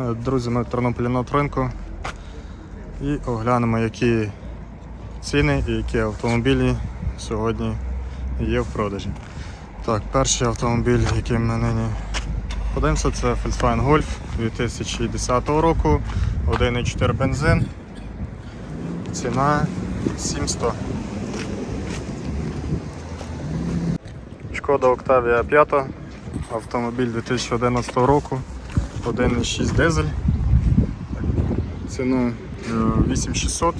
Е, Друзі, ми в Тернополі на ринку і оглянемо, які ціни і які автомобілі сьогодні є в продажі. Так, перший автомобіль, який ми нині подивимося, це Volkswagen Golf 2010 року, 1,4 бензин. Ціна 700. Шкода Octavia 5, автомобіль 2011 року, 1,6 дизель. Ціну е, 8600.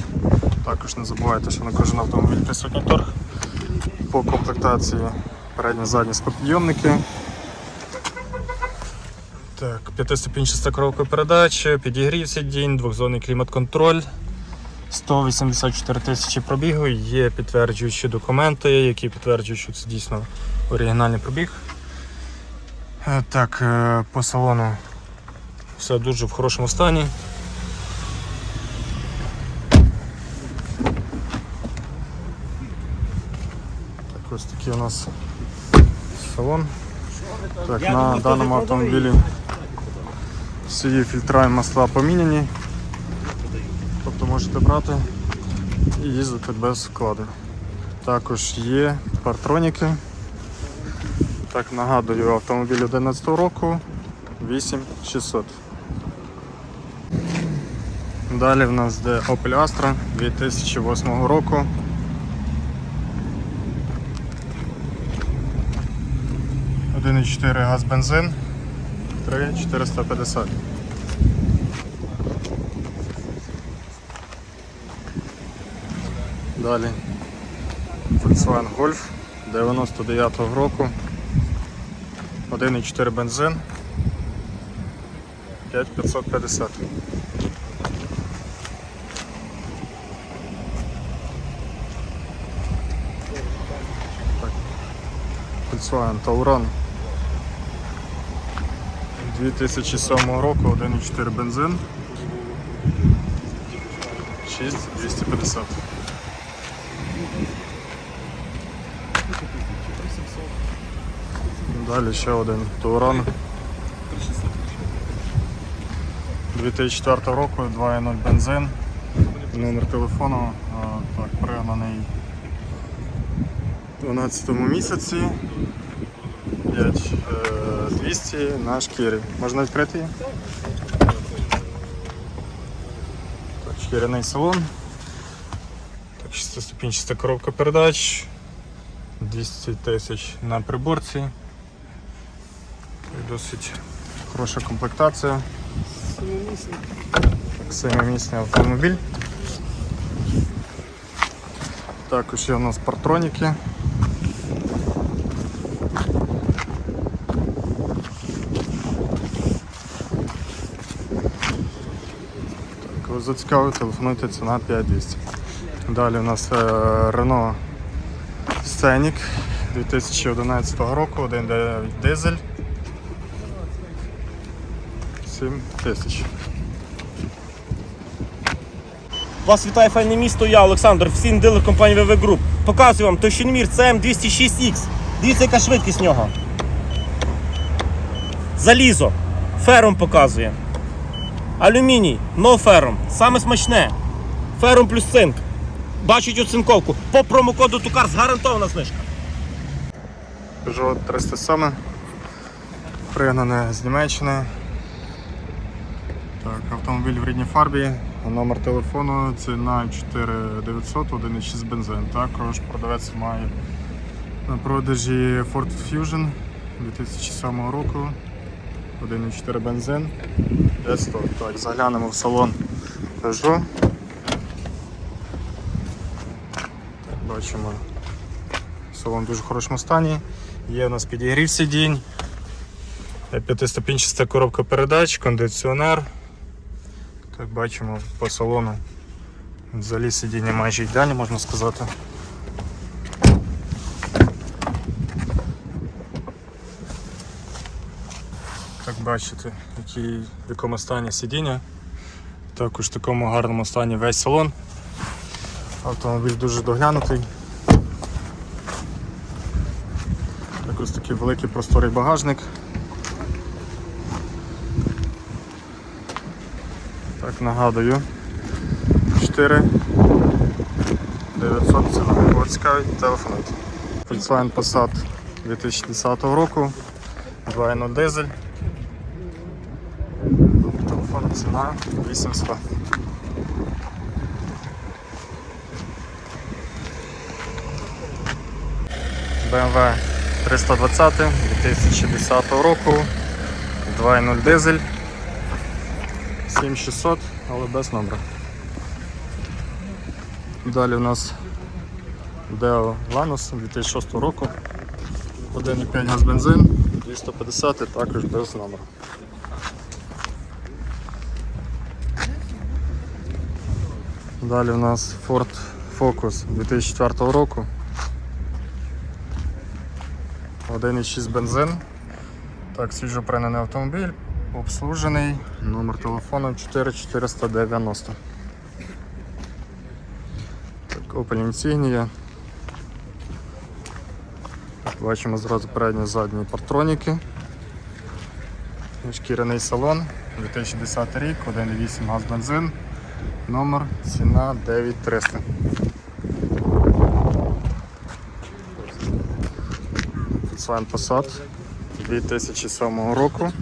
Також не забувайте, що на кожен автомобіль присутній торг. По комплектації передні задні склопідйомники. Так, п'ятиступінчаста коробка передач, підігрів сидінь, двохзонний клімат-контроль. 184 тисячі пробігу, є підтверджуючі документи, які підтверджують, що це дійсно оригінальний пробіг. Е, Так, е, по салону все дуже в хорошому стані. Так, ось такий у нас салон. Так, на даному автомобілі всі фільтра і масла поміняні. Тобто можете брати і їздити без вкладу. Також є партроніки. Так, нагадую, автомобіль 11 року 8600. Далі в нас йде Opel Astra 2008 року. Один і 4 газ бензин 3450. Далі Volkswagen Golf 99-го року. 1,4 бензин. 5550. Volkswagen Tauron 2007 року 1,4 бензин. 6250. Далі ще один Туран 2004 року, 2.0 бензин, номер телефону, так, пригнаний 12 місяці, 5200 на шкірі. Можна відкрити її? Так, шкіряний салон. Так, шестиступінчаста коробка передач. 200 тисяч на приборці. Досить хороша комплектація. Семимісний автомобіль. Також є у нас партроніки. Зацікавить, телефонуйте ціна 5200. Далі у нас Renault Scenic 2011 року, 1.9 дизель. 7 тисяч. Вас вітає файне місто, я Олександр, офіційний дилер компанії VV Group. Показую вам Тощинмір CM206X. Дивіться, яка швидкість нього. Залізо. Ферум показує. Алюміній, но ферум. Саме смачне. Ферум плюс цинк. Бачить оцинковку. По промокоду Тукар гарантована знижка. Peugeot 307 пригнане з Німеччини. Так, автомобіль в рідній фарбі, номер телефону ціна 4900, 1,6 бензин. Також продавець має на продажі Ford Fusion 2007 року, 1,4 бензин, 500. Так, заглянемо в салон Peugeot. Так, бачимо. Салон в дуже хорошому стані. Є у нас підігрів сидінь, е, п'ятиступінчаста коробка передач, кондиціонер. Так бачимо по салону. Взагалі сидіння майже ідеальні, можна сказати. Так бачите, який, в якому стані сидіння. Також в такому гарному стані весь салон. Автомобіль дуже доглянутий. Так ось такий великий просторий багажник. Так, нагадую. 4 900 ціна. Кого цікавить, телефонуйте. Volkswagen Passat 2010 року. 2.0 дизель. Ціна 800. BMW 320 2010 року. 2.0 дизель. 7600, але без номера. Далі у нас Deo Lanos 2006 року. 1,5 газ бензин, 250 також без номера. Далі у нас Ford Focus 2004 року. 1,6 бензин. Так, свіжо пригнаний автомобіль, обслужений, номер телефону 4490. Так, Opel Insignia. Бачимо зразу передні задні партроніки. Шкіряний салон, 2010 рік, 1,8 газ бензин, номер, ціна 9300. Volkswagen Passat 2007 року.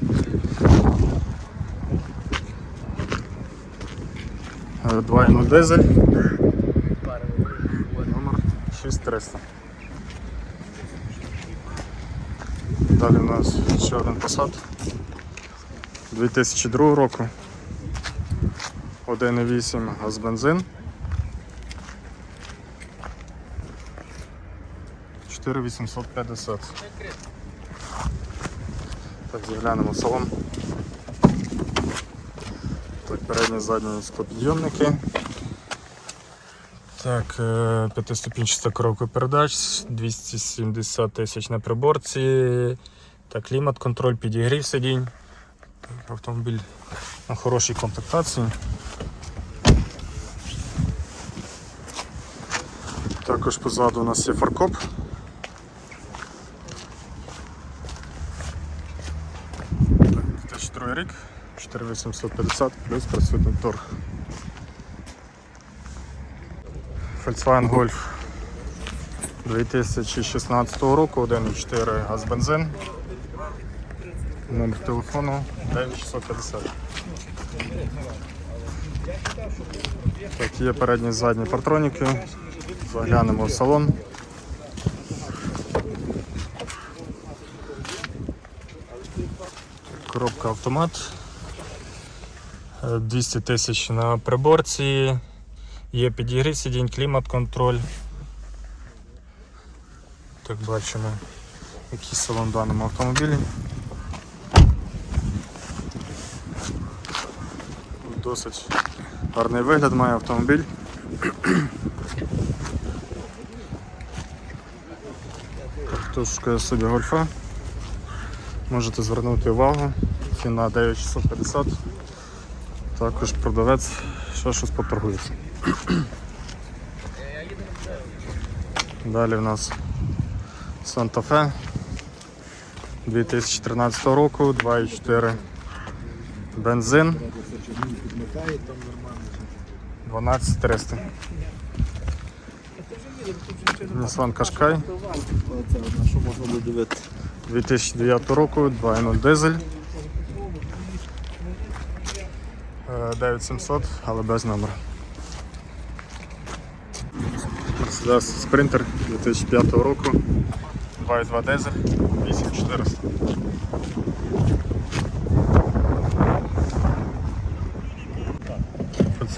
2.0 дизель. Номер 6300. Далі у нас ще один Passat 2002 року. 1,8 газ бензин. 4850. Так, заглянемо в салон. Так, передні задні склопідйомники. Так, е, п'ятиступінчаста коробка передач, 270 тисяч на приборці. Так, клімат, контроль, підігрів сидінь. Автомобіль на хорошій комплектації. Також позаду у нас є фаркоп. 2002 рік, 4850 плюс присутній торг. Volkswagen Golf 2016 року, 1,4 газ бензин. Номер телефону 9650. Так, є передні задні партроніки. Заглянемо в салон. Коробка автомат. Е, 200 тисяч на приборці. Є підігрів сидінь, клімат-контроль. Так бачимо, який салон в даному автомобілі. Досить гарний вигляд має автомобіль. Хто шукає собі гольфа, можете звернути увагу. Ціна 9650. Також продавець ще щось поторгується. Далі в нас Fe 2013 року, 2,4 бензин. 12300. Nissan Qashqai Це одна, що можна буде дивитися. 2009 року, 2.0 дизель. Е, 9700, але без номера. Mercedes Sprinter 2005 року, 2.2 дизель, 8400.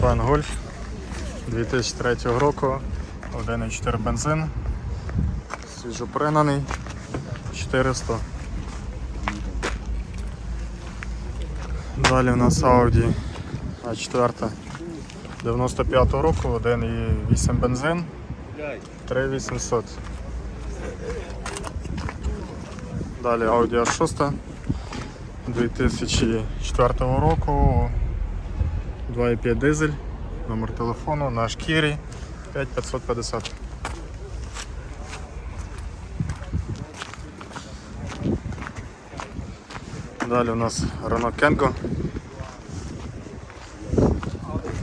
Volkswagen Golf 2003 року, 1.4 бензин, свіжопригнаний, 400. Далі у нас Audi A4 95 року, 1,8 бензин, 3800. Далі Audi A6 2004 року, 2,5 дизель, номер телефону на шкірі 5550. Далі у нас Renault Kengo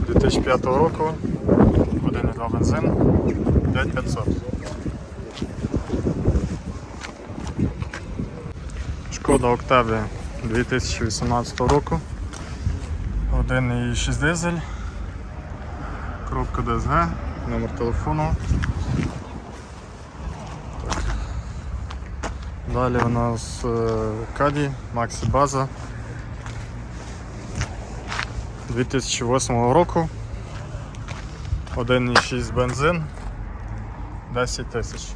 2005 року, 1,2 бензин, 5500. Шкода Октавія 2018 року. 1,6 дизель. Коробка ДСГ, номер телефону. Так. Далі у нас е, Каді, Максі База 2008 року. 1,6 бензин 10 тисяч.